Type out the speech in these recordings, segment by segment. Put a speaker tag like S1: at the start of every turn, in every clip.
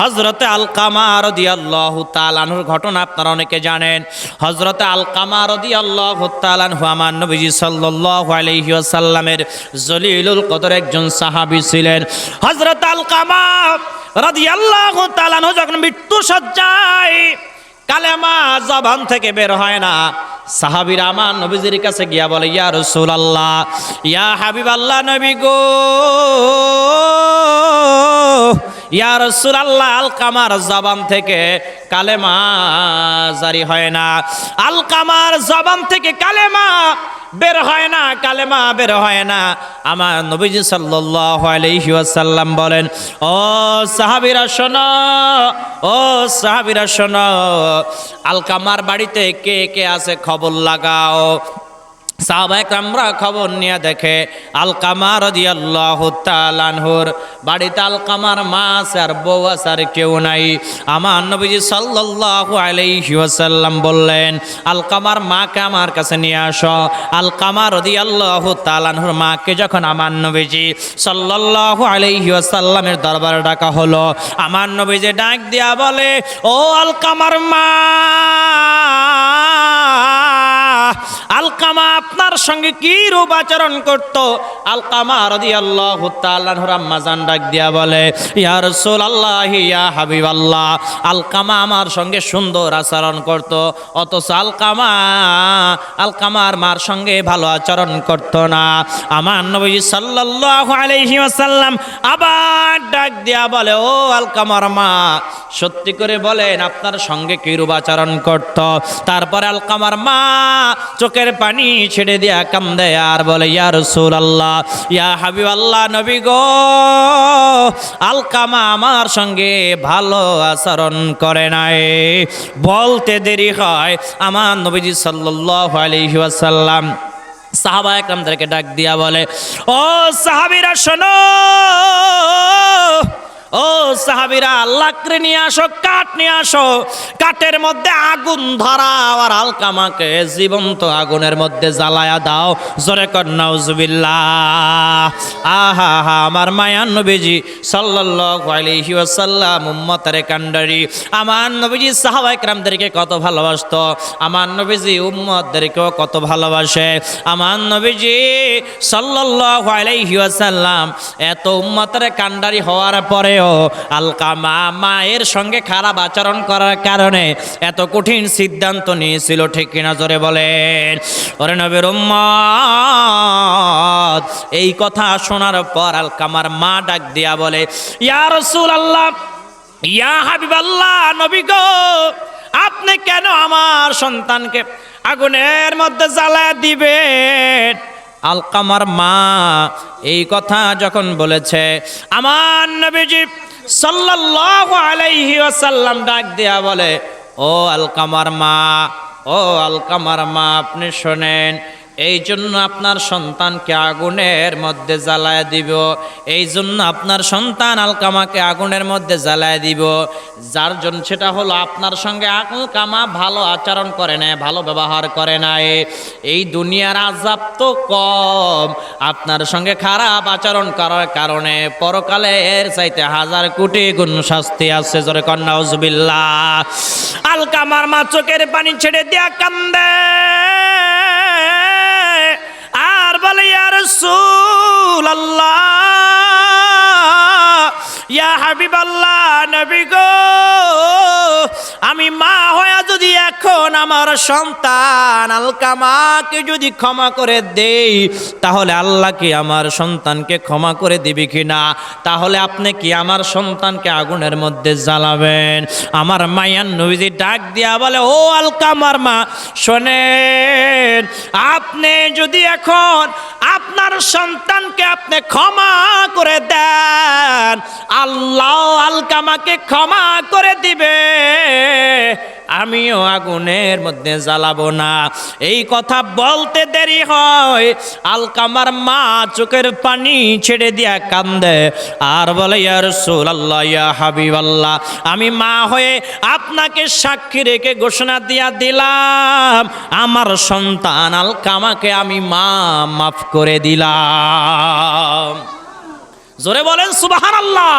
S1: হজরতে আলকামা রদি আল্লাহ তালানহুর ঘটনা আপনারা অনেকে জানেন। হজরতে আলকামা রদি আল্লাহ তালানহু আমার নবীজি সাল্লাহ আলহি আসাল্লামের জলিলুল কদর একজন সাহাবি ছিলেন। হজরত আলকামা রদি আল্লাহ তালানহু যখন মৃত্যু সজ্জায় কালেমা জবান থেকে বের হয় না, সাহাবিরা আমার নবীজির কাছে গিয়া বলে, ইয়া রসুল আল্লাহ ইয়া হাবিব আল্লাহ নবী গো ইয়া রসুল আল্লাহ আল কামার জবান থেকে কালেমা জারি হয় না। আল কামার জবান থেকে কালেমা বের হয় না, কালেমা বের হয় না। আমার নবীজি সাল্লাল্লাহু আলাইহি ওয়াসাল্লাম বলেন, ও সাহাবীরা শোনো, ও সাহাবীরা শোনো, আলকামার বাড়িতে কে কে আছে খবর লাগাও। সাহাবায়ে কামরা খবর নিয়ে দেখে, আলকামা রাদিয়াল্লাহু তাআলাহুর বাড়িতে আলকামার মা আছে আর বউ আছে আর কেউ নাই। আমার নবীজি সাল্লাল্লাহু আলাইহি ওয়াসাল্লাম বললেন, আলকামার মাকে আমার কাছে নিয়ে আসো। আলকামা রাদিয়াল্লাহু তাআলাহুর মাকে যখন আমার নবীজি সাল্লাল্লাহু আলাইহি ওয়াসাল্লামের দরবারে ডাকা হলো, আমার নবীজি ডাক দিয়া বলে, ও আলকামার মা! আলকামা আপনার সঙ্গে কি রূপ আচরণ করত? আলকামা রদি আল্লাহ আম্মাজান ডাক দিয়া বলে, ইয়া রসুল আল্লাহ ইয়া হাবিব আল্লাহ আলকামা আমার সঙ্গে সুন্দর আচরণ করত, অথচ আলকামা আলকামার মার সঙ্গে ভালো আচরণ করত না। আমার নবী সাল্লাল্লাহু আলাইহি ওয়াসাল্লাম আবার ডাক দিয়া বলে, ও আলকামার মা সত্যি করে বলেন, আপনার সঙ্গে কি রূপ আচরণ করত? তারপরে আলকামার মা চোখের পানি ছেড়ে দিয়া কান্দে আর বলে, ইয়া রসুল আল্লাহ ইয়া হাবিব আল্লাহ নবী গো, আলকামা আমার সঙ্গে ভালো আচরণ করে নাই। বলতে দেরি হয়। আমার নবীজি সাল্লাল্লাহু আলাইহি ওয়াসাল্লাম সাহাবা একরামদেরকে ডাক দিয়া বলে, ও সাহাবীরা, শোনো ও সাহাবিরা, লাকড়ি নিয়ে আসো, কাঠ নিয়ে আসো। কাঠের মধ্যে আগুন ধরাও, আর আলকামাকে জীবন্ত আগুনের মধ্যে জ্বালায়া দাও। জোরে কর, নাউজুবিল্লাহ। আহা হা আমার মায়ান নবীজি সাল্লাল্লাহু আলাইহি ওয়াসাল্লাম, উম্মতের কান্ডারি আমার নবীজি সাহাবা একরামদেরকে কত ভালোবাসতো। আমার নবীজি উম্মতদেরকেও কত ভালোবাসে। আমার নবীজি সাল্লাল্লাহু আলাইহি ওয়াসাল্লাম, এত উম্মতের কান্ডারি হওয়ার পরেও আলকামা মায়ের সঙ্গে খারাপ আচরণ করার কারণে এত কঠিন সিদ্ধান্ত নিয়েছিল, ঠিক কিনা জোরে বলেন? ওরে নবীর এই কথা শোনার পর আলকামার মা ডাক দিয়া বলে, ইয়া রাসূল আল্লাহ ইয়া হাবিব আল্লাহ নবী গো, আপনি কেন আমার সন্তানকে আগুনের মধ্যে জ্বালায় দিবেন? আলকামার মা, এই কথা যখন বলেছে, আমার নবীজি সাল্লাল্লাহু আলাইহি ওয়াসাল্লাম ডাক দেয়া বলে, ও আলকামার মা, ও আলকামার মা, আপনি শোনেন এই জন্য আপনার সন্তানকে আগুনের মধ্যে জ্বালায় দিব। এই জন্য আপনার সন্তান আলকামাকে আগুনের মধ্যে জ্বালায় দিব। যার জন্য সেটা হলো আপনার সঙ্গে আলকামা ভালো আচরণ করে না ভালো ব্যবহার করে নাই এই দুনিয়ার আজাব তো কম। আপনার সঙ্গে খারাপ আচরণ করার কারণে পরকালে এর চাইতে হাজার কোটি গুণ শাস্তি আছে, জোরে কন্যা উজবিল্লা আলকামার মা চোখের পানি ছেড়ে দিয়া কান্দে। বলে ইয়ার সুল আল্লাহ ইয়া হাবিব আল্লাহ নবী গো আমি মা হয়ে যদি এখন আমার সন্তান আলকামাকে যদি ক্ষমা করে দেই, তাহলে আল্লাহ কি আমার সন্তানকে ক্ষমা করে দিবি কি না তাহলে আপনি কি আমার সন্তানকে আগুনের মধ্যে জ্বালাবেন? আমার মায়ান নবীজি ডাক দিয়া বলে, ও আলকামার মা, শোনেন, আপনি যদি এখন আপনার সন্তানকে আপনি ক্ষমা করে দেন, আল্লাহ আলকামাকে ক্ষমা করে দিবে আমিও আগুনের মধ্যে জ্বালাবো না। এই কথা বলতে দেরি হয়। আলকামার মা চোখের পানি ছেড়ে দিয়া কান্দে। আর বলে ইয়ার সোল আল্লাহ ইয়া হাবিব আল্লাহ আমি মা হয়ে আপনাকে সাক্ষী রেখে ঘোষণা দিয়া দিলাম। আমার সন্তান আলকামাকে আমি মা মাফ করে দিলাম। জোরে বলেন সুবাহান আল্লাহ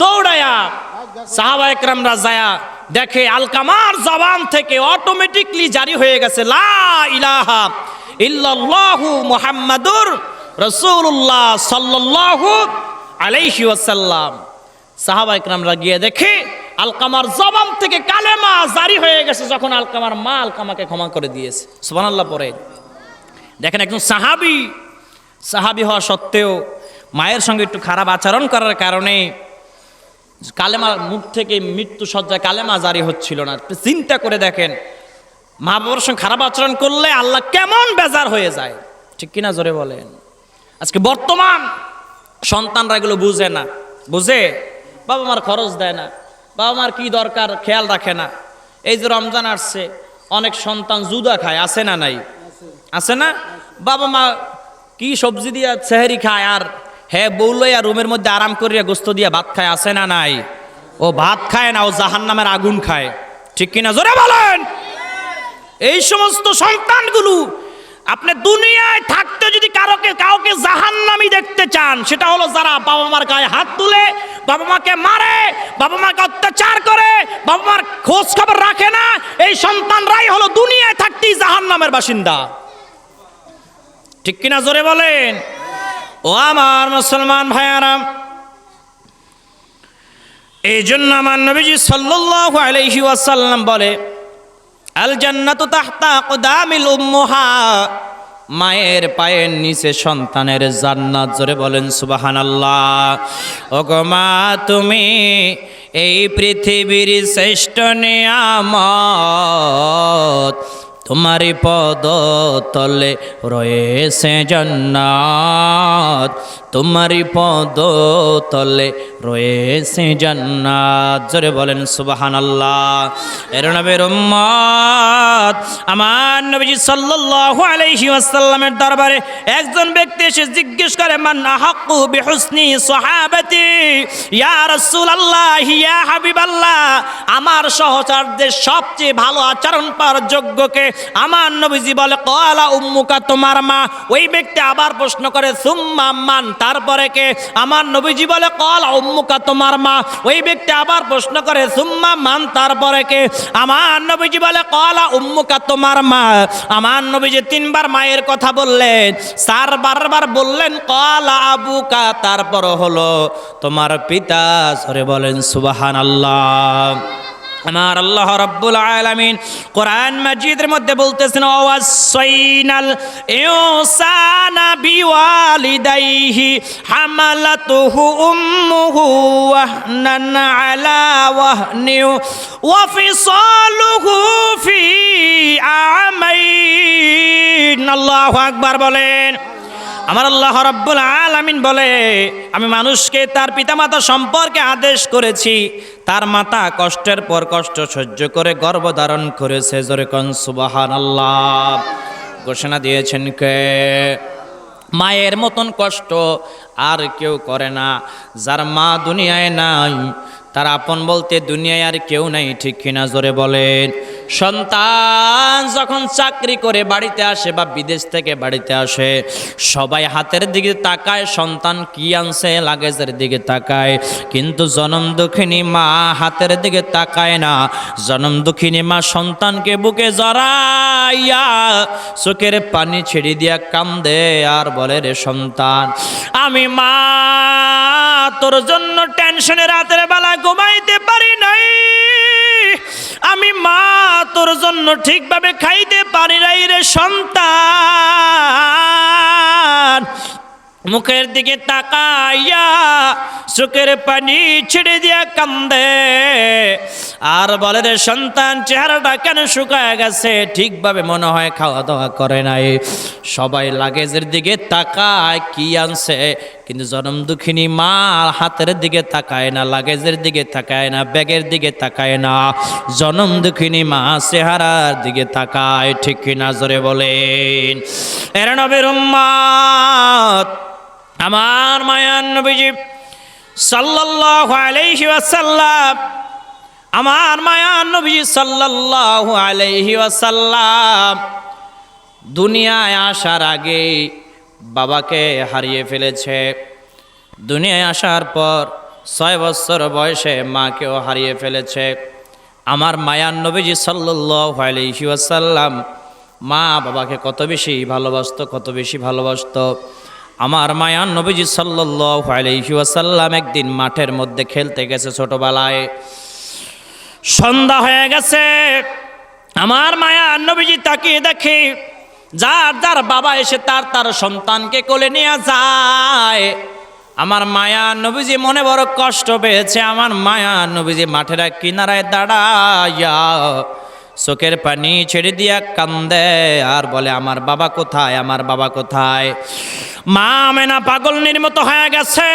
S1: দৌড়ায়া সাহাবা একরামরা যায়া, দেখে আলকামার জবান থেকে অটোমেটিকলি জারি হয়ে গেছে, লা ইলাহা ইল্লাল্লাহু মুহাম্মাদুর রাসূলুল্লাহ সাল্লাল্লাহু আলাইহি ওয়াসাল্লাম। সাহাবা একরামরা গিয়ে দেখে আলকামার জবান থেকে কালেমা জারি হয়ে গেছে, যখন আলকামার মা আলকামাকে ক্ষমা করে দিয়েছে। সুবহানাল্লাহ পরে দেখেন একজন সাহাবি সাহাবি হওয়া সত্ত্বেও মায়ের সঙ্গে একটু খারাপ আচরণ করার কারণে কালেমা মুখ থেকে মৃত্যু সজ্জায় কালেমা জারি হচ্ছিল না। চিন্তা করে দেখেন, মা বাবার সঙ্গে খারাপ আচরণ করলে আল্লাহ কেমন বেজার হয়ে যায়? ঠিক কিনা জোরে বলেন? আজকে বর্তমান সন্তানরা এগুলো বুঝে না। বুঝে? বাবা মার খরচ দেয় না। বাবা মার কি দরকার খেয়াল রাখে না। এই যে রমজান আসছে, অনেক সন্তান জুদা খায়, আছে না নাই? আছে না? বাবা মা কি সবজি দিয়ে সেহেরি খায় আর হ্যাঁ বউলইয়া, রুমের মধ্যে আরাম করিয়া গোস্ত দিয়া ভাত খায়, আছে না নাই? ও ভাত খায় না, ও জাহান নামের আগুন খায়। ঠিক কিনা? জোরে বলেন! এই সমস্ত সন্তানগুলো আপনি দুনিয়ায় থাকতে যদি কারোকে, কাউকে জাহান্নামি দেখতে চান, সেটা হলো যারা বাবা মার গায়ে হাত তুলে বাবা মাকে মারে বাবা মাকে অত্যাচার করে বাবা মার খোঁজ খবর রাখে না, এই সন্তানরাই হলো দুনিয়ায় থাকতেই জাহান্নামের বাসিন্দা। ঠিক কিনা? জোরে বলেন! ও আমার মুসলমান ভাইয়ারাম এই জন্য আমার নবীজি সাল্লাল্লাহু আলাইহি ওয়াসাল্লাম বলে আল জান্নাতু তাহতা আকদামিল উম্মুহা, মায়ের পায়ের নিচে সন্তানের জান্নাত, জোরে বলেন সুবহানাল্লাহ। ওগো মা, তুমি এই পৃথিবীর শ্রেষ্ঠ নিয়ামত তোমারই পদ তলে রয়েছে জান্নাত। তোমারই পদ তলে রয়েছে জান্নাত। জোরে বলেন, সুবহানাল্লাহ। এর নবের উম্মত, আমার নবীজি সাল্লাল্লাহু আলাইহি ওয়াসাল্লামের দরবারে একজন ব্যক্তি এসে জিজ্ঞেস করে, মান আহাক্কু বিহুসনি সাহাবাতি? ইয়া রাসূলুল্লাহ, ইয়া হাবিবাল্লাহ, আমার সহচরদের সবচেয়ে ভালো আচরণ পাওয়ার যোগ্যকে আমার নবীজি বলে, কলা উম্মুকা, তোমার মা। ওই ব্যক্তি আবার প্রশ্ন করে, সুম্মা মান তারপরে কে? আমার নবীজি বলে, কল উম্মুকা তোমার মা। ওই ব্যক্তি আবার প্রশ্ন করে, সুম্মা মান? তারপরে কে? আমার নবীজি বলে, কলা উম্মুকা তোমার মা। আমার নবীজি তিনবার মায়ের কথা বললেন চার বারবার বললেন, কলা আবুকা। তারপর হলো, তোমার পিতা। সরে বলেন সুবাহান আল্লাহ আমার আল্লাহ রাব্বুল আলামিন কোরআন মাজিদের মধ্যে বলতেছেন, ওয়াসাইনাল ইনসানা বিওয়ালিদাইহি হামালাতুহু উম্মুহু ওয়াহনান আলা ওয়াহনি ওয়া ফিসালুহু ফি আমাইন। আল্লাহু আকবার বলেন। আমার আল্লাহ রব্বুল আলামিন বলে, আমি মানুষকে তার পিতামাতা সম্পর্কে আদেশ করেছি তার মাতা কষ্টের পর কষ্ট সহ্য করে গর্ভধারণ করেছে। জোরে কন সুবাহান আল্লাহ ঘোষণা দিয়েছেন কে? মায়ের মতন কষ্ট আর কেউ করে না। যার মা দুনিয়ায় নাই তার আপন বলতে দুনিয়ায় আর কেউ নাই, ঠিক কিনা জোরে বলেন। সন্তান যখন চাকরি করে বাড়িতে আসে বা বিদেশ থেকে বাড়িতে আসে, সবাই হাতের দিকে তাকায়, সন্তান কি আনছে লাগেজের দিকে তাকায়। কিন্তু জনম দুঃখিনী মা হাতের দিকে তাকায় না, জনম দুঃখিনী মা সন্তানকে বুকে জড়াইয়া চোখের পানি ছেড়ে দিয়া কান্দে আর বলে, রে সন্তান, আমি মা তোর জন্য টেনশনে রাতের বেলা ঘুমাইতে পারি নাই। আমি মা তোর জন্য ঠিকভাবে খাইতে পারি নাই রে সন্তান। মুখের দিকে তাকাইয়া চোখের পানি ছেড়ে দিয়া কান্দে। আর বলে রে সন্তান, চেহারাটা কেন শুকায় গেছে? ঠিকভাবে মনে হয় খাওয়া দাওয়া করে নাই। সবাই লাগেজের দিকে তাকায়, কি আনছে? কিন্তু জনম দুঃখিনী মা হাতের দিকে তাকায় না, লাগেজের দিকে তাকায় না, ব্যাগের দিকে তাকায় না। জনম দুঃখিনী মা চেহারার দিকে তাকায়, ঠিক কিনা জোরে বলেন? এর নবীর আমার মায়ান নবীজি সাল্লাল্লাহু আলাইহি ওয়াসাল্লাম, আমার মায়ান নবীজি সাল্লাল্লাহু আলাইহি ওয়াসাল্লাম দুনিয়ায় আসার আগে বাবাকে হারিয়ে ফেলেছে। দুনিয়ায় আসার পর ছয় বছর বয়সে মাকেও হারিয়ে ফেলেছে। আমার মায়ান নবীজি সাল্লাল্লাহু আলাইহি মা বাবাকে কত বেশি ভালোবাসত, কত বেশি ভালোবাসতো। আমার মায়ান নবীজি ওয়াসাল্লাম একদিন মাঠের মধ্যে খেলতে গেছে ছোটবেলায়। সন্ধ্যা হয়ে গেছে। আমার মায়া নবীজি তাকিয়ে দেখে, যার যার বাবা এসে তার তার সন্তানকে কোলে নিয়ে যায়। আমার মায়া নবীজি মনে বড় কষ্ট পেয়েছে। আমার মায়া নবীজি মাঠের কিনারায় দাঁড়াইয়া চোখের পানি ছেড়ে দিয়া কান্দে, আর বলে, আমার বাবা কোথায়? আমার বাবা কোথায়? মা মেনা পাগল নির্মত হয়ে গেছে,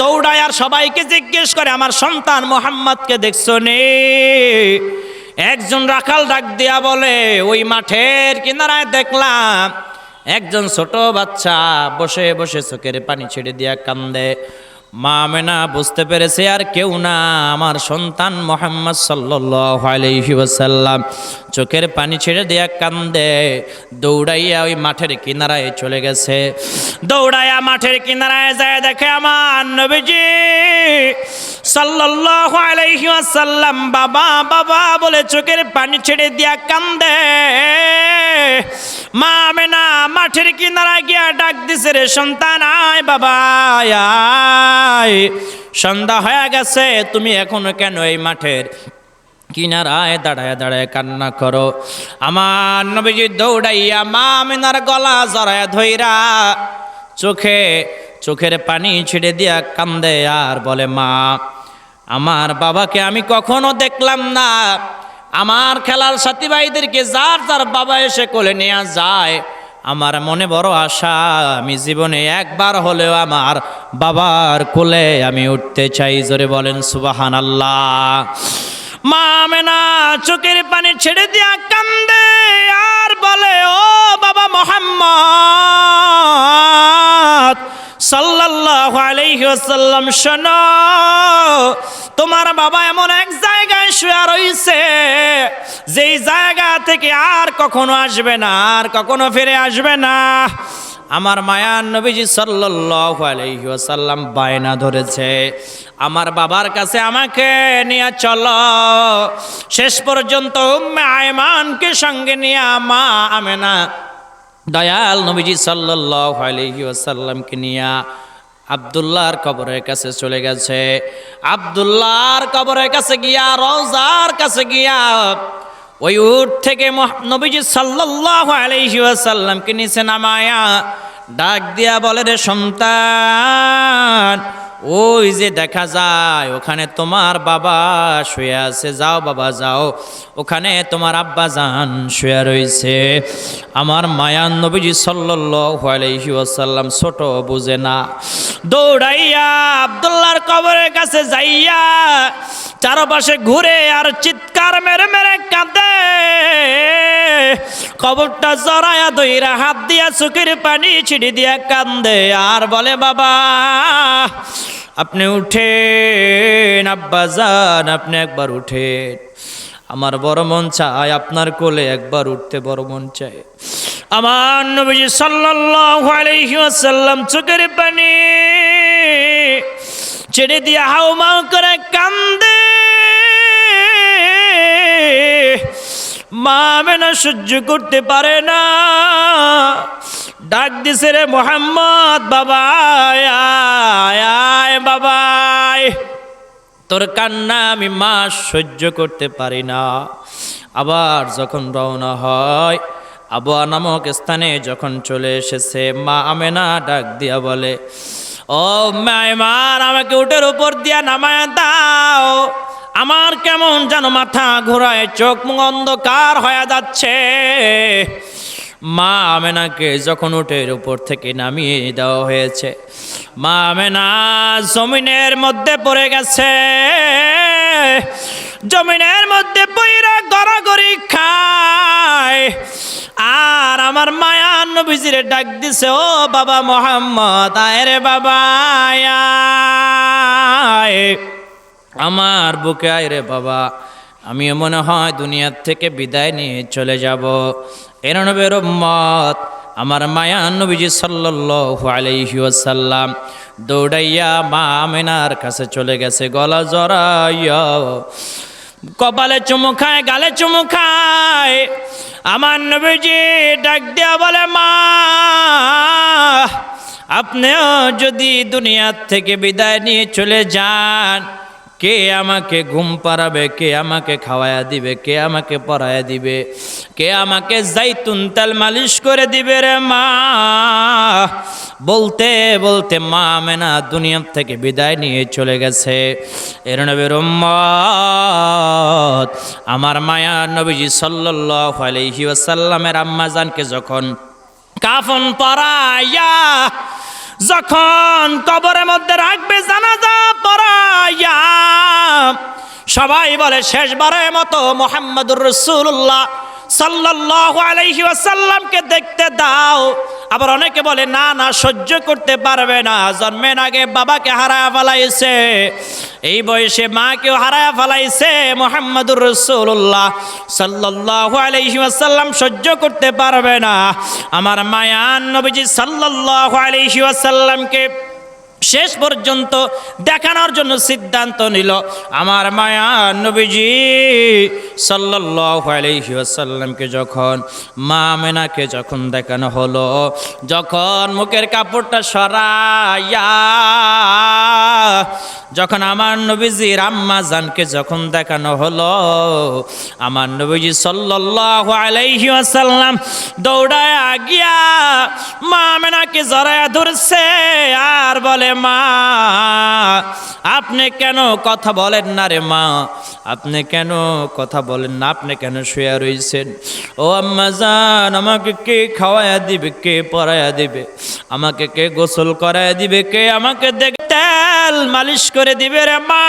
S1: দৌড়ায়, আর সবাইকে জিজ্ঞেস করে, আমার সন্তান মোহাম্মদকে দেখছ নে? একজন রাখাল ডাক দিয়া বলে, ওই মাঠের কিনারায় দেখলাম, একজন ছোট বাচ্চা বসে বসে চোখের পানি ছেড়ে দিয়া কান্দে। মা মেনা বুঝতে পেরেছে আর কেউ না, আমার সন্তান মোহাম্মদ সাল্লাসাল্লাম চোখের পানি ছেড়ে দেয়া কান্দে, দৌড়াইয়া ওই মাঠের কিনারায় চলে গেছে। দৌড়াইয়া মাঠের কিনারায় যায় দেখে আমার নবীজি সাল্লাল্লাহু আলাইহি ওয়াসাল্লাম, বাবা বাবা বলে চোখের পানি ছেড়ে দিয়া কান্দে। মা মেনা মাঠের কিনারায় গিয়া ডাক দিছে রে, সন্তান আয়, বাবা, আয় সন্ধ্যা হয়ে গেছে, তুমি এখনও কেন এই মাঠের কিনারায় দাঁড়ায় দাঁড়ায় কান্না করো? আমার নবীজি দৌড়াইয়া মা মেনার গলা জড়ায় ধইরা চোখে চোখের পানি ছিঁড়ে দিয়া কান্দে আর বলে, মা, আমার বাবাকে আমি কখনো দেখলাম না। আমার খেলার সাথী ভাইদেরকে যার তার বাবা এসে কোলে নিয়ে যায়। আমার মনে বড় আশা, আমি জীবনে একবার হলেও আমার বাবার কোলে আমি উঠতে চাই। জোরে বলেন সুবাহান আল্লাহ মা মেনা চোখের পানি ছেড়ে দিয়া কান্দে বলে, ও বাবা মোহাম্মদ, সাল্লাল্লাহু আলাইহি ওয়াসাল্লাম, শোনো, তোমার বাবা এমন এক জায়গায় শুয়ে রইছে, যেই জায়গা থেকে আর কখনো আসবে না, আর কখনো ফিরে আসবে না। আমার মায়া নবীজি ওয়াসাল্লাম বায়না ধরেছে। আমার বাবার কাছে আমাকে নিয়ে চলো। শেষ পর্যন্ত উম্মে আয়মানকে সঙ্গে নিয়ে মা আমেনা দয়াল নবীজি আলাইহি ওয়াসাল্লামকে নিয়ে আবদুল্লাহর কবরের কাছে চলে গেছে। আবদুল্লাহর কবরের কাছে গিয়া, রওজার কাছে গিয়া ওই উঠ থেকে নবীজি সাল্লাহ আলাইসাল্লামকে নিচে নামায়া ডাক দিয়া বলে রে সন্তান ওই যে দেখা যায়, ওখানে তোমার বাবা শুয়ে আছে। যাও বাবা, যাও। ওখানে তোমার আব্বা যান শুয়ে রয়েছে। আমার মায়ান নবীজি আলাইহি ওয়াসাল্লাম ছোট বুঝে না। দৌড়াইয়া আব্দুল্লাহর কবরের কাছে যাইয়া চারপাশে ঘুরে আর চিৎকার মেরে মেরে কাঁদে। কবরটা জড়ায়া দইরা হাত দিয়া চোখের পানি ছিড়ি দিয়া কান্দে আর বলে, বাবা আপনি উঠেন, আব্বা যান, আপনি একবার উঠেন। আমার বড় মন চায়, আপনার কোলে একবার উঠতে বড় মন চায়। আমার আলাইহি ওয়াসাল্লাম চোখের পানি ছেড়ে দিয়ে হাউমাউ করে কান্দে। মা সহ্য করতে পারে না। ডাক দিছে রে মোহাম্মদ বাবা আয়, আয় আয় বাবা আয়। তোর কান্না আমি মা সহ্য করতে পারি না। আবার যখন রওনা হয় আবুয়া নামক স্থানে যখন চলে এসেছে মা আমেনা ডাক দিয়া বলে ও মায়মার আমাকে উটের উপর দিয়া নামায় দাও। আমার কেমন যেন মাথা ঘোরায়, চোখ অন্ধকার হয়ে যাচ্ছে। মা আমেনাকে যখন উটের উপর থেকে নামিয়ে দেওয়া হয়েছে, মা আমেনা জমিনের মধ্যে পড়ে গেছে। জমিনের মধ্যে পইরা গড়াগড়ি খায়। আর আমার মায়া নবীজিরে ডাক দিছে, ও বাবা মোহাম্মদ, আয় রে বাবা, আয়। আমার বুকে আয় রে বাবা। আমিও মনে হয় দুনিয়ার থেকে বিদায় নিয়ে চলে যাব। এরনবের মত আমার মায়া নবীজি আলাইহি ওয়াসাল্লাম দৌড়াইয়া মা আমেনার কাছে চলে গেছে, গলা জড়াইয়া। কপালে চুমু খায়, গালে চুমু খায়। আমার নবীজি ডাক দেয়া বলে, মা, আপনিও যদি দুনিয়ার থেকে বিদায় নিয়ে চলে যান কে আমাকে ঘুম পাড়াবে, কে আমাকে খাওয়ায়া দিবে, কে আমাকে পড়ায়া দিবে, কে আমাকে জাইতুন তেল মালিশ করে দিবে রে মা। বলতে বলতে মা মেনা দুনিয়ার থেকে বিদায় নিয়ে চলে গেছে। এর নবীর আমার মায়া নবীজি সাল্লাল্লাহু আলাইহি ওয়াসাল্লামের আম্মা জানকে যখন কাফন পরাইয়া যখন কবরের মধ্যে রাখবে জানাজা পড়াইয়া সবাই বলে শেষবারের মতো মোহাম্মদুর রসুল্লাহ সাল্লাল্লাহু আলাইহি ওয়াসাল্লামকে দেখতে দাও। আবার অনেকে বলে, না না, সহ্য করতে পারবে না। জন্মের আগে বাবাকে হারায় ফেলাইছে। এই বয়সে মাকেও হারায় ফেলাইছে মোহাম্মদুর রসুল্লাহ সাল্লাল্লাহু আলাইহি ওয়াসাল্লাম সহ্য করতে পারবে না। আমার মায়ান নবীজি সাল্লাল্লাহু আলাইহি ওয়াসাল্লামকে শেষ পর্যন্ত দেখানোর জন্য সিদ্ধান্ত নিল আমার মায়া নবীজি সাল্লাসাল্লামকে যখন মা মেনাকে যখন দেখানো হলো, যখন মুখের কাপড়টা সরাইয়া যখন আমার নবীজির আম্মা জানকে যখন দেখানো হলো, আমার নবীজি সাল্লাল্লাহু আলাইহি ওয়াসাল্লাম দৌড়ায় গিয়া মা মেনাকে জড়ায়া ধরছে আর বলে, মা, আপনি কেন কথা বলেন না রে মা? আপনি কেন কথা বলেন না? আপনি কেন শুয়ে রইছেন? ও আম্মা জান, আমাকে কে খাওয়ায়া দিবে? কে পড়ায়া দিবে? আমাকে কে গোসল করায়া দিবে? কে আমাকে দেখ তেল মালিশ করে দিবে রে মা।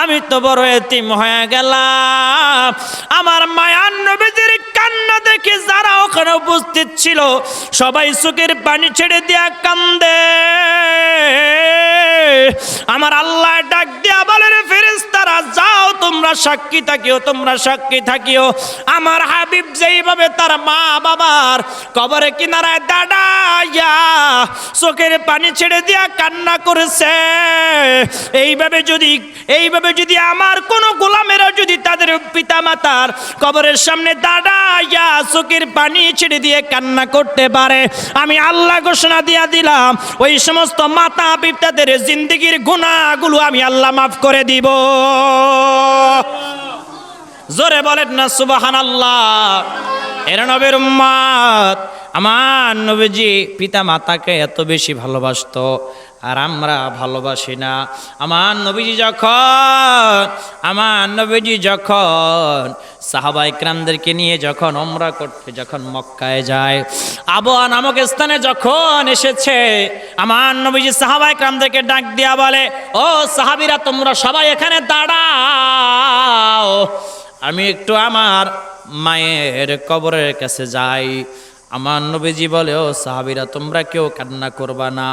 S1: আমি তো বড় এতিম হয়ে গেলাম। আমার মায়ান নবীজির কান্না দেখে যারা ওখানে উপস্থিত ছিল, সবাই চোখের পানি ছেড়ে দিয়া কান্দে। আমার আল্লাহ ডাক দিয়া বলে যাও তোমরা সাক্ষী থাকিও, তোমরা সাক্ষী থাকিও। আমার হাবিব যেইভাবে তার মা বাবার কবরে কিনারায় দাঁড়াইয়া চোখের পানি ছেড়ে দিয়া কান্না করেছে, এইভাবে যদি এইভাবে যদি আমার কোনো গোলামেরা যদি তাদের পিতা মাতার কবরের সামনে দাঁড়াইয়া চোখের পানি ছেড়ে দিয়ে কান্না করতে পারে, আমি আল্লাহ ঘোষণা দিয়া দিলাম, ওই সমস্ত মাতা পিতাদের জিন্দগির গুণাগুলো আমি আল্লাহ মাফ করে দিব। জোরে বলেন না সুবাহান আল্লাহ এর নবীর উম্মাদ। আমার নবীজি পিতা মাতাকে এত বেশি ভালোবাসতো। আর আমরা ভালোবাসি না। আমার নবীজি যখন আমার নবীজি যখন সাহাবা ইকরামদেরকে নিয়ে যখন ওমরা করতে যখন মক্কায় যায় আবহাওয়া নামক স্থানে যখন এসেছে, আমার নবীজি সাহাবা ইকরামদেরকে ডাক দিয়া বলে, ও সাহাবিরা, তোমরা সবাই এখানে দাঁড়াও। আমি একটু আমার মায়ের কবরের কাছে যাই। আমার নবীজি বলে, ও সাহাবিরা, তোমরা কেউ কান্না করবা না।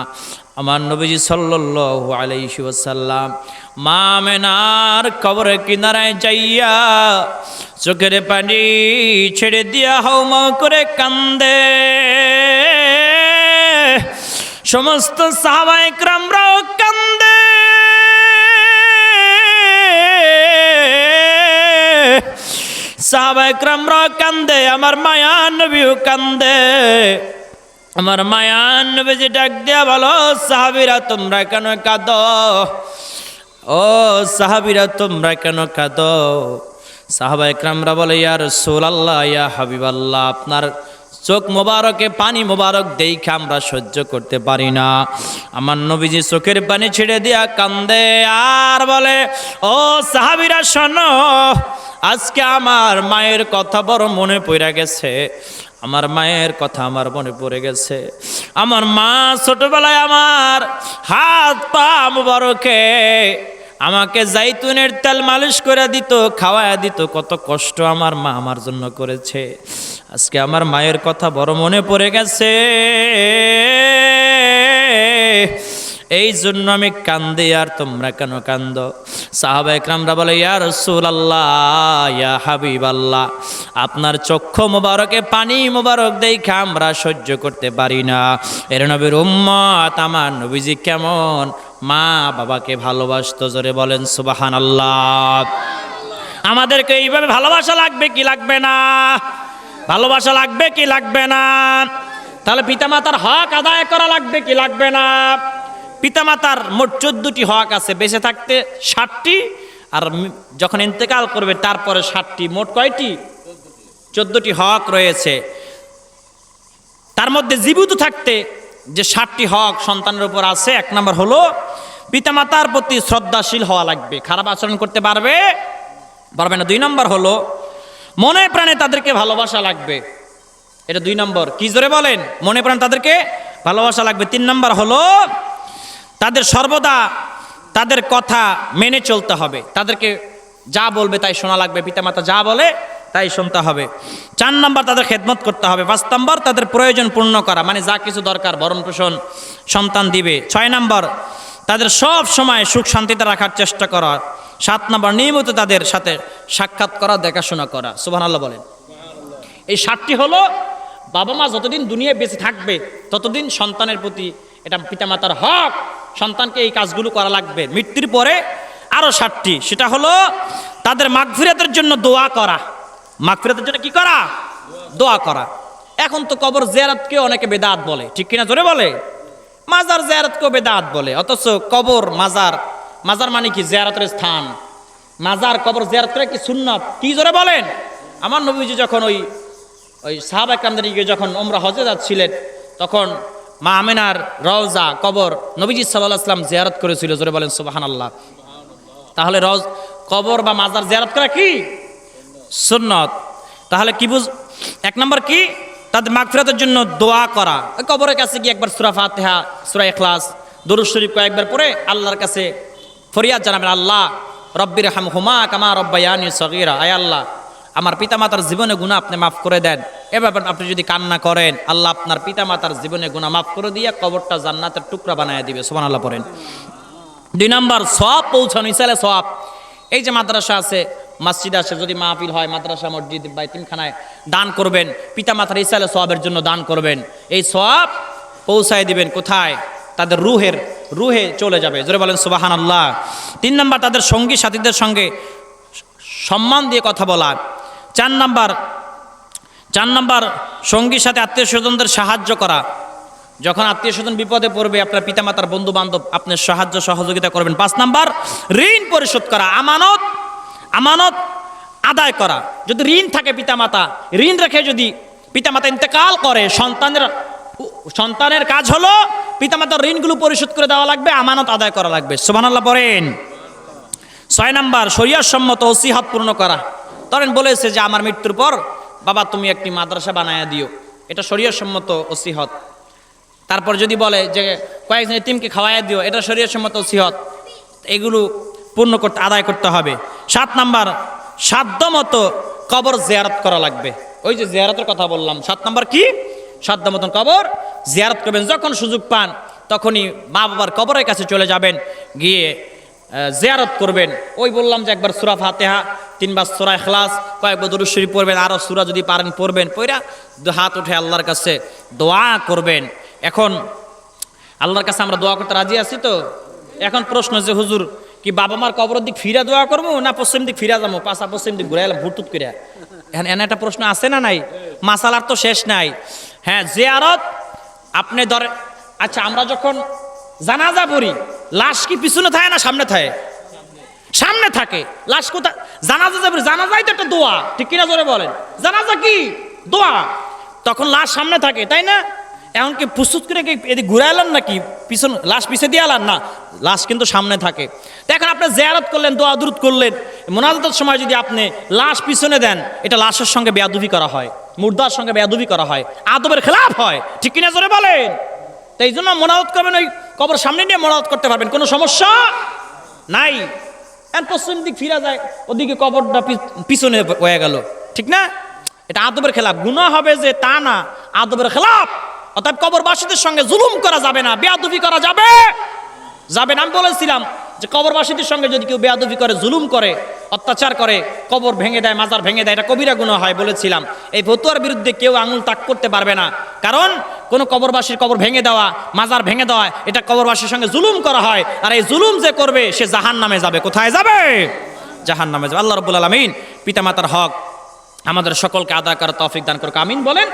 S1: আমার নবীজি সাল্লাল্লাহু আলাইহি ওয়াসাল্লাম, মা মেনার কবরের কিনারায় যাইয়া চোখের পানি ছেড়ে দিয়া হাউমা করে কান্দে। সমস্ত সাহাবায়ে সাহাবাইকরামরা কান্দে, আমার মায়া নবীও কান্দে। আমার মায়া বেজি ডাক দিয়া বলো, সাহাবিরা, তোমরা কেন কাঁদ? ও সাহাবিরা, তোমরা কেন কাঁদ? সাহাবা একরামরা বলে ইয়ার সোল আল্লাহ ইয়া হাবিব আল্লাহ আপনার চোখ মোবারকে, পানি মোবারক দেখে আমরা সহ্য করতে পারি না। আমার নবীজি চোখের পানি ছেড়ে দিয়া কান্দে আর বলে, ও সাহাবিরা, শোনো, আজকে আমার মায়ের কথা বড় মনে পড়ে গেছে। আমার মায়ের কথা আমার মনে পড়ে গেছে। আমার মা ছোটবেলায় আমার হাত পা মোবারকে আমাকে জাইতুনের তেল মালিশ করে দিত, খাওয়ায়া দিত। কত কষ্ট আমার মা আমার জন্য করেছে। আজকে আমার মায়ের কথা বড় মনে পড়ে গেছে। এই জন্য আমি কান্দি, আর তোমরা কেন কান্দ? সাহাবা একরামরা বলে, ইয়া রসুল আল্লাহ হাবিব আল্লাহ আপনার চক্ষু মোবারকে, পানি মোবারক দেখে আমরা সহ্য করতে পারি না। এর নবীর উম্মত আমার নবীজি কেমন? মা বাবাকে ভালোবাসতো, জোরে বলেন সুবাহান আল্লাহ আমাদেরকে এইভাবে ভালোবাসা লাগবে কি লাগবে না? ভালোবাসা লাগবে কি লাগবে না? তাহলে পিতামাতার হক আদায় করা লাগবে কি লাগবে না? পিতামাতার মোট চোদ্দটি হক আছে, বেঁচে থাকতে ষাটটি, আর যখন ইন্তেকাল করবে তারপরে ষাটটি, মোট কয়টি? চোদ্দটি হক রয়েছে। তার মধ্যে জীবিত থাকতে যে ষাটটি হক সন্তানের উপর আছে, এক নম্বর হলো পিতামাতার প্রতি শ্রদ্ধাশীল হওয়া লাগবে। খারাপ আচরণ করতে পারবে? পারবে না। দুই নম্বর হলো মনে প্রাণে তাদেরকে ভালোবাসা লাগবে। এটা দুই নম্বর। কি জোরে বলেন? মনে প্রাণে তাদেরকে ভালোবাসা লাগবে। তিন নম্বর হলো, তাদের সর্বদা তাদের কথা মেনে চলতে হবে। তাদেরকে যা বলবে তাই শোনা লাগবে। পিতামাতা যা বলে তাই শুনতে হবে। চার নম্বর, তাদের খেদমত করতে হবে। পাঁচ নম্বর, তাদের প্রয়োজন পূর্ণ করা মানে যা কিছু দরকার ভরণ পোষণ সন্তান দিবে। ছয় নম্বর, তাদের সব সময় সুখ শান্তিতে রাখার চেষ্টা করা। সাত নম্বর নিয়মিত তাদের সাথে সাক্ষাৎ করা, দেখাশোনা করা। সুবাহ আল্লাহ বলেন। এই সাতটি হলো, বাবা মা যতদিন দুনিয়ায় বেঁচে থাকবে, ততদিন সন্তানের প্রতি এটা পিতামাতার হক, সন্তানকে এই কাজগুলো করা লাগবে। মৃত্যুর পরে আরও সাতটি। সেটা হলো, তাদের মাগফিরাতের জন্য দোয়া করা। মাগফিরাতের জন্য কি করা? দোয়া করা। এখন তো কবর জিয়ারতকে অনেকে বেদাত বলে। ঠিক কিনা জোরে বলে? মাজার জিয়ারতকেও বেদাত বলে। অথচ কবর, মাজার মাজার মানে কি? জিয়ারতের স্থান। মাজার কবর জিয়ারত কি সুন্নত? কি জোরে বলেন? আমার নবীজি যখন ওই ওই সাহাব একরামদের যখন ওমরা হজে যাচ্ছিলেন, তখন মা আমিনার রওজা কবর নবীজি সাল্লাহ আসলাম জিয়ারত করেছিল। জোরে বলেন সুবাহান আল্লাহ তাহলে রজ কবর বা মাজার জিয়ারত করা কি? সুন্নত। তাহলে কি বুঝ, এক নম্বর কি? তাদের মাগফিরাতের জন্য দোয়া করা। কবরের কাছে গিয়ে একবার সুরা ফাতেহা, সুরা এখলাস দরুদ শরীফ কয়েকবার পরে আল্লাহর কাছে ফরিয়াদ জানাবেন, আল্লাহ রব্বির হাম হুমা কামা রব্বায়ানি সগিরা। আয় আল্লাহ, আমার পিতামাতার জীবনে গুণা আপনি মাফ করে দেন। এ ব্যাপারে আপনি যদি কান্না করেন, আল্লাহ আপনার পিতামাতার জীবনে গুণা মাফ করে দিয়ে কবরটা জান্নাতের টুকরা বানায় দিবে। সোমান আল্লাহ পড়েন। দুই নম্বর সব পৌঁছানো ইসালে সব এই যে মাদ্রাসা আছে, মসজিদ আছে যদি মাহফিল হয়, মাদ্রাসা, মসজিদ বা তিনখানায় দান করবেন, পিতামাতার ইসালে সবের জন্য দান করবেন। এই সব পৌঁছায় দিবেন কোথায়? তাদের রুহের, রুহে চলে যাবে। জোরে বলেন সুবাহান আল্লাহ তিন নম্বর, তাদের সঙ্গী সাথীদের সঙ্গে সম্মান দিয়ে কথা বলা। চার নাম্বার চার নাম্বার, সঙ্গীর সাথে আত্মীয় স্বজনদের সাহায্য করা। যখন আত্মীয় স্বজন বিপদে পড়বে, আপনার পিতামাতার বন্ধু বান্ধব আপনার সাহায্য, সহযোগিতা করবেন। পাঁচ নাম্বার, ঋণ পরিশোধ করা, আমানত আমানত আদায় করা। যদি ঋণ থাকে পিতামাতা, ঋণ রেখে যদি পিতামাতা ইন্তেকাল করে, সন্তানের সন্তানের কাজ হলো পিতামাতার ঋণগুলো পরিশোধ করে দেওয়া লাগবে, আমানত আদায় করা লাগবে। সুবহানাল্লাহ, পড়েন। ছয় নাম্বার সম্মত ওসিহাত পূর্ণ করা। ধরেন বলেছে যে, আমার মৃত্যুর পর, বাবা, তুমি একটি মাদ্রাসা বানায়া দিও। এটা সম্মত ওসিহত। তারপর যদি বলে যে, কয়েকজন এতিমকে খাওয়াইয়া দিও, এটা সম্মত ওসিহত। এগুলো পূর্ণ করতে, আদায় করতে হবে। সাত নাম্বার সাধ্য মতো কবর জেয়ারত করা লাগবে। ওই যে জিয়ারতের কথা বললাম। সাত নাম্বার কি? সাধ্য মতন কবর, জিয়ারত করবেন। যখন সুযোগ পান, তখনই মা বাবার কবরের কাছে চলে যাবেন, গিয়ে জিয়ারত করবেন। ওই বললাম যে একবার সুরা ফাতেহা, তিনবার সুরা এখলাস কয়েকবার দরুদ শরীফ পড়বেন আরও সুরা যদি পারেন, পড়বেন পইরা হাত উঠে আল্লাহর কাছে দোয়া করবেন। এখন আল্লাহর কাছে আমরা দোয়া করতে রাজি আছি তো? এখন প্রশ্ন যে, হুজুর, কি বাবা মার কবরের দিক ফিরা দোয়া করব না পশ্চিম দিক ফিরা যাব? পাশা পশ্চিম দিক ঘুরে এলাম ভুটুত করে এনে একটা প্রশ্ন আছে না নাই? মাসালার তো শেষ নাই। হ্যাঁ জিয়ারত, আপনি ধরে আচ্ছা আমরা যখন জানাজা পড়ি, লাশ কি পিছনে থাকে না সামনে থাকে? সামনে থাকে। লাশ কোথায়? জানাজা যাবে জানাজাই তো একটা দোয়া। ঠিক কিনা জোরে বলেন? জানাজা কি? দোয়া। তখন লাশ সামনে থাকে, তাই না? এমনকি প্রস্তুত করে এদিকে ঘুরাইলেন নাকি? পিছন, লাশ পিছিয়ে দিয়ে আলান না, লাশ কিন্তু সামনে থাকে। তো এখন আপনি জেয়ারত করলেন, দোয়া দূরত করলেন। মোনাজাতের সময় যদি আপনি লাশ পিছনে দেন, এটা লাশের সঙ্গে বেয়াদুবি করা হয়, মুর্দার সঙ্গে বেয়াদুবি করা হয়, আদবের খেলাফ হয়। ঠিক কিনা জোরে বলেন? তো এই জন্য মোনাজত করবেন, ওই কবর সামনে নিয়ে মোনাজত করতে পারবেন, কোনো সমস্যা নাই। আর পশ্চিম দিক ফিরা যায়, ওদিকে কবরটা পিছনে হয়ে গেল। ঠিক না? এটা আদবের খেলাফ। গুনাহ হবে যে তা না, আদবের খেলাফ। অর্থাৎ কবরবাসীদের সঙ্গে জুলুম করা যাবে না বেয়াদবি করা যাবে। যাবে না, আমি বলেছিলাম যে কবরবাসীদের সঙ্গে যদি কেউ বেয়াদবি করে, জুলুম করে, অত্যাচার করে, কবর ভেঙে দেয়, মাজার ভেঙে দেয়, এটা কবিরা গুণ হয় বলেছিলাম। এই ফতুয়ার বিরুদ্ধে কেউ আঙুল তাক করতে পারবে না। কারণ কোনো কবরবাসীর কবর ভেঙে দেওয়া, মাজার ভেঙে দেওয়া, এটা কবরবাসীর সঙ্গে জুলুম করা হয়। আর এই জুলুম যে করবে, সে জাহান নামে যাবে। কোথায় যাবে? জাহান নামে যাবে। আল্লাহ রব্বুল আলমিন পিতামাতার হক আমাদের সকলকে আদা করার তৌফিক দান করুক। আমিন বলেন।